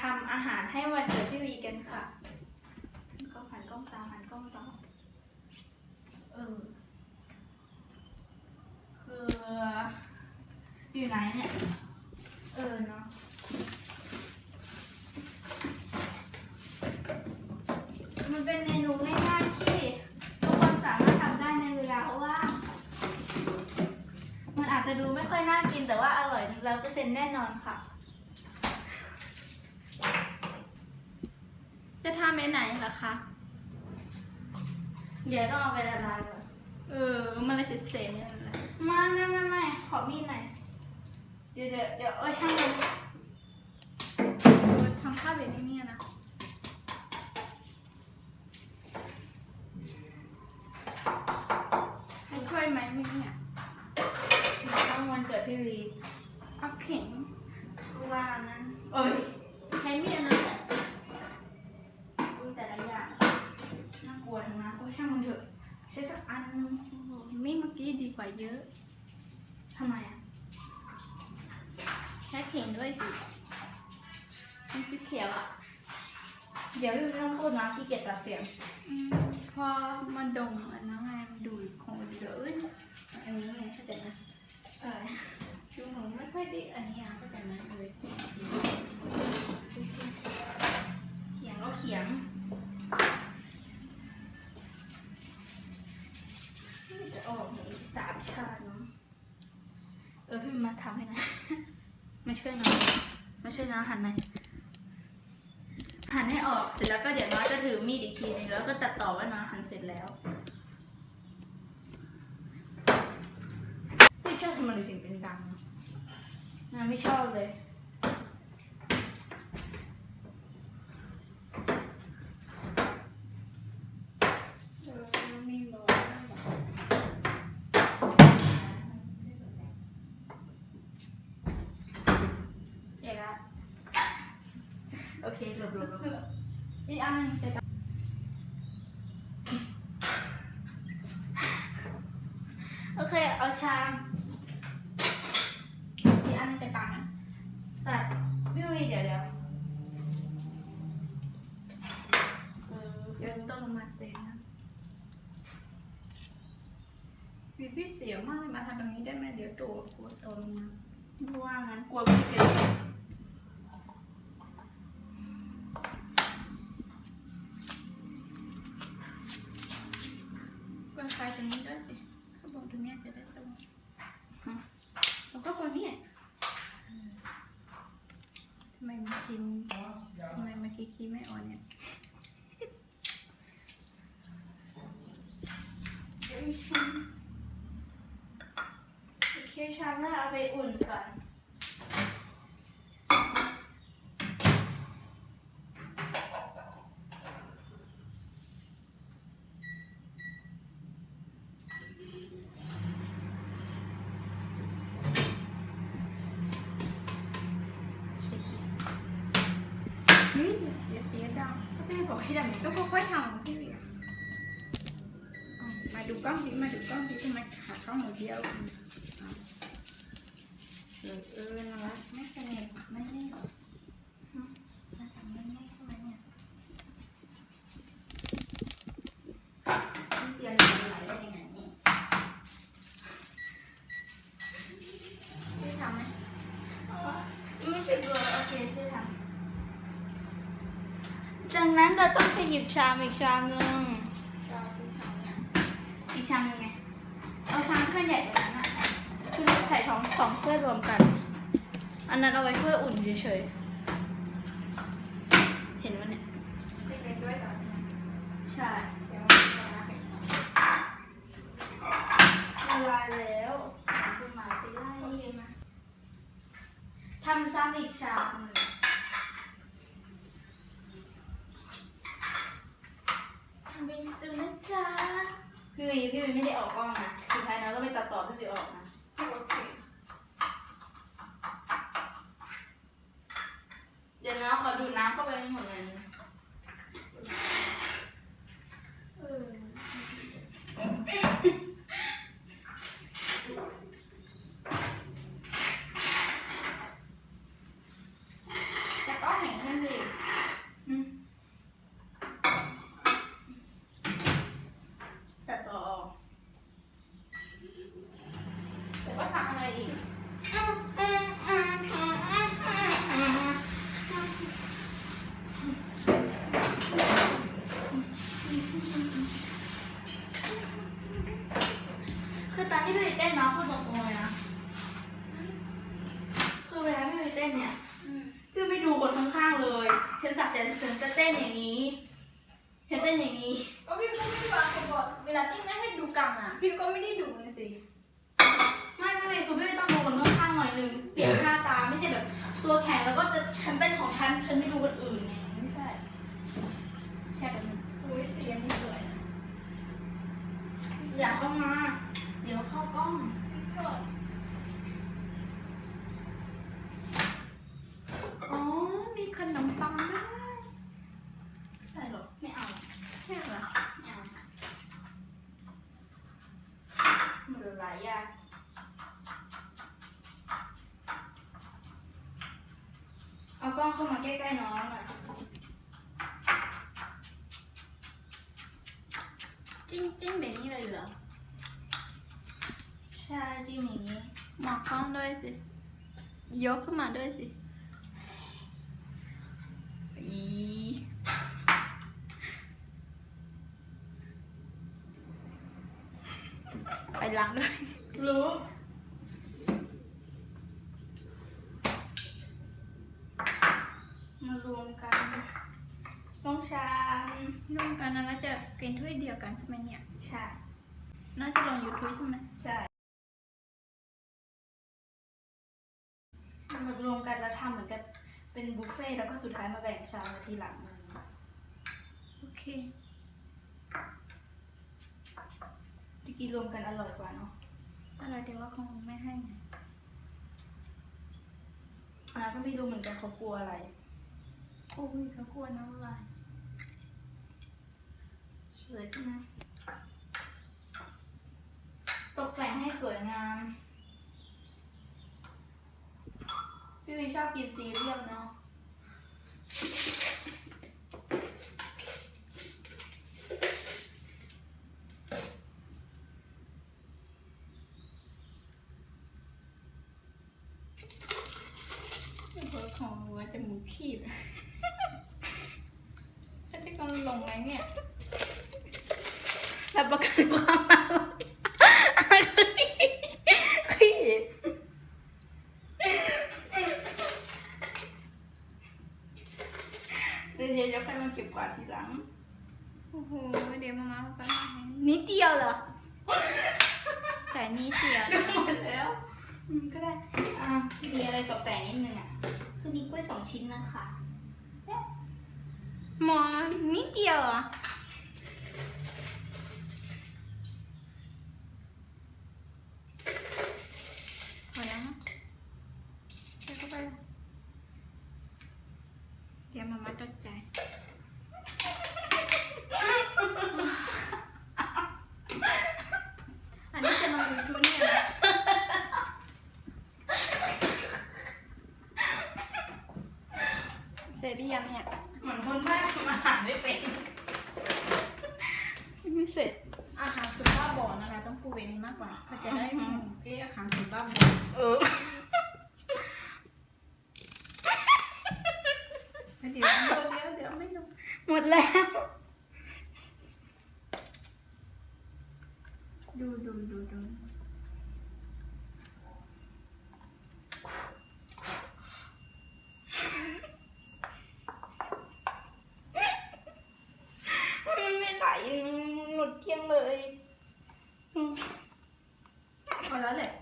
ทำอาหารให้วันเกิดพี่วีกันค่ะกล้องหันกล้องตามหันกล้องตามเออคืออยู่ไหนเนี่ย เออเนาะมันเป็นเมนูง่ายๆที่ทุกคนสามารถทำได้ในเวลาว่าง มันอาจจะดูไม่ค่อยน่ากินแต่ว่าอร่อยร้อยเปอร์เซ็นต์แน่นอนค่ะ จะทำไปไหนเหรอคะ เดี๋ยวต้องเอาไปละลายก่อนเออ มันเลยจะเสร็จเนี่ยแหละไม่ไม่ไม่ไม่ขอมีดหน่อย เดี๋ยวเดี๋ยวเดี๋ยวเออช่างมัน เออทำข้าวแบบนี้เนี่ยนะ ให้ช่วยไหมไม่เนี่ย ต้องวันเกิดพี่วี เอาเข็ง ว่านั้นเอ้ย ใช้มีดนะแต่ ดูแต่ละอย่างน่ากลัว ทั้งนั้นโอ้ยช่างมันเถอะใช้สักอันนึงโอ้โหมีดเมื่อกี้ดีกว่าเยอะทำไมอะใช้เข็งด้วยสิมันสีเขียวอะ เดี๋ยวพี่วีไม่ต้องพูดนะขี้เกียจตัดเสียงอืมพอมันดงอันนั้นไงมันดูดของมันเยอะเอ้ยอันนี้ไงเข้าใจไหมใช่ดูหนูไม่ค่อยได้อันนี้อะ อพี่วีมาทำให้นะมาช่วยนะมาช่วยนะหันหน่อหันให้ออกเสร็จแล้วก็เดี๋ยวน้อยจะถือมีดอีกทีนึงแล้วก็ตัดต่อว่าน้อยหันเสร็จแล้วไม่ชอบทำอะไรเสียงเป็นดังนะไม่ชอบเลย เออมันมีบอก เอกละโอเคหลบหลบหลบ อันนึงจะตัดโอเค เอาชามอีกอันนึงจะตัดอะตัดพี่วีเดี๋ยวเดี๋ยวเออเดี๋ยวต้องลงมาเต็มนะวิพี่เสียวมากเลยมาทำตรงนี้ได้ไหมเดี๋ยวตัวกลัวตัวลงมาเพราะว่างั้นกลัวไม่เป็น คีคีไม่ออนเนี่ยโอเคชามแรกเอาไปอุ่นก่อน เฮ้ยเดี๋ยวเสียดัง ก็แม่บอกให้ดังก็ค่อยๆทำพี่เวียอ๋อมาดูกล้องสิมาดูกล้องสิทำไมขาดกล้องหมดเดียวอะเออเออนะวะไม่สนิทไม่แน่หรอกอืมมาทำไม่แน่ทำไมเนี่ยเตียงไหลได้ยังไงเนี่ยไม่ทำไหม ไม่ช่วยตัวโอเคช่วยทำ จากนั้นเราต้องไปหยิบชามอีกชามหนึงเราไม่ทำเนี่ยอีกชามหนึงไง เอาชามขนาดใหญ่กว่านั้นอะคือใส่ท้องสองถ้วยรวมกัน อันนั้นเอาไว้ถ้วยอุ่นเฉยๆ เห็นมันเนี่ยเล็กๆด้วยเหรอใช่เดี๋ยวมันจะมาเป็นละลายแล้วจะมาไปไล่โอเคมาทำซ้ำอีกชามหนึ่ง ทำเป็นซูนะจ๊ะพี่วีพี่วีไม่ได้ออกกล้องนะสุดท้ายเราต้องไปตัดต่อพี่วีออกนะโอเค เดี๋ยวนะขอดูดน้ำเข้าไปให้หมดเลย ไม่พี่เต้นเนาะคือตรงๆเลยนะ คือเวลาไม่เต้นเนี่ยคือไม่ดูคนข้างๆเลย ฉันสักแต่ฉันจะเต้นอย่างนี้ฉันเต้นอย่างนี้ ก็พี่ก็ไม่ได้ฟังคนบอกเวลาที่แม่ให้ดูกรรงอะ พี่ก็ไม่ได้ดูเลยสิ ไม่ไม่เลยคือพี่ต้องดูคนข้างๆหน่อยนึง เปลี่ยนหน้าตาไม่ใช่แบบ ตัวแข็งแล้วก็จะฉันเต้นของฉัน ฉันไม่ดูคนอื่นไงไม่ใช่ แช่แบบนี้อ้ยเสียงที่สวยอยากเข้ามา ดี๋ยวเข้ากล้องอ๋อ มีขนมปังด้วยใช่หรอไม่เอาใช่เหรอไม่เอามันหลายอย่างเอากล้องเข้ามาใกล้ๆน้องหน่อยจิ้งจิ้งแบบนี้เลยเหรอ ใช่จิ้มอย่างนี้หมอกกล้องด้วยสิ ยกขึ้นมาด้วยสิ อีไปล้างด้วย รู้ มารวมกันต้องชามรวมกันนะแล้วจะกินถ้วยเดียวกันใช่ไหมเนี่ย ใช่ น่าจะลงยูทูบใช่ไหม ใช่มารวมกันแล้วทำเหมือนกับ เป็นบุฟเฟ่ต์แล้วก็สุดท้ายมาแบ่งชามกันทีหลังโอเคจะกินรวมกันอร่อยกว่าเนาะอะไรเดี๋ยวว่าคงไม่ให้ไงอันนั้นก็ไม่รู้เหมือนกันเขากลัวอะไรโอ้ยเขากลัวน้ำลายสวยใช่ไหมตกแต่งให้สวยงาม พี่วีชอบกินซีเรียลเนาะ เพื่อของว่าจะมู ขี้เลยถ้าจะกำลังลงไหมเนี่ยรับประกันความอร่อยพี่เดี๋ยวเดี๋ยวจะค่อยมาเก็บกวาดทีหลัง โอ้โห เดี๋ยวมามาไปมาให้นิดเดียวเหรอ แต่นิดเดียว หมดแล้วอืมก็ได้ อ่ามีอะไรตกแต่งนิดนึงอะ คือมีกล้วยสองชิ้นนะคะหมอนิดเดียวอะอแล้วนะใส่เข้าไปเลยเดี๋ยวมามาตกใจ อันนี้จะลงยูทูบเนี่ยนะเสร็จ หรือยังเนี่ย เหมือนคนบ้าทำอาหารไม่เป็น ไม่เสร็จ อาหารสุภาพบอกนะคะ ต้องพูดแบบนี้มากกว่าเขาจะได้อืมเรียกอาหารสุภาพบอกเออ เดี๋ยวเดี๋ยวเดี๋ยวเดี๋ยวไม่ลงหมดแล้ว ดูดูดูดู มันไม่ไหลหมด เกลี้ยงเลยอืมพอแล้วแหละ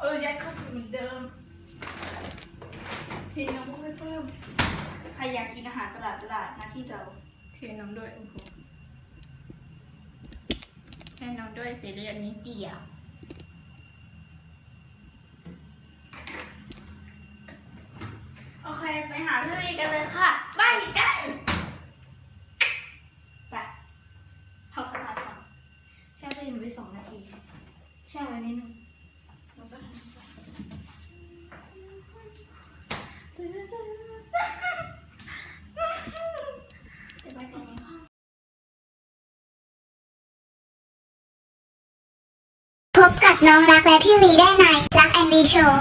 เออยัดเข้าไปเหมือนเดิมเทน้ำไม่เพิ่มใครอยากกินอาหารตลาดตลาดมาที่เราเทน้ำด้วยโอ้โหแค่น้ำด้วยเสร็จแล้วอันนี้เดียว โอเค ไปหาพี่วีกันเลยค่ะ ไปกันไปเอาขนาดก่อนแช่ตู้เย็นไว้สองนาที แช่ไว้นิดนึงแล้วก็ทำไปจะไปกันในห้องพบกับน้องรักและพี่วีได้ในรักแอนดีโชว์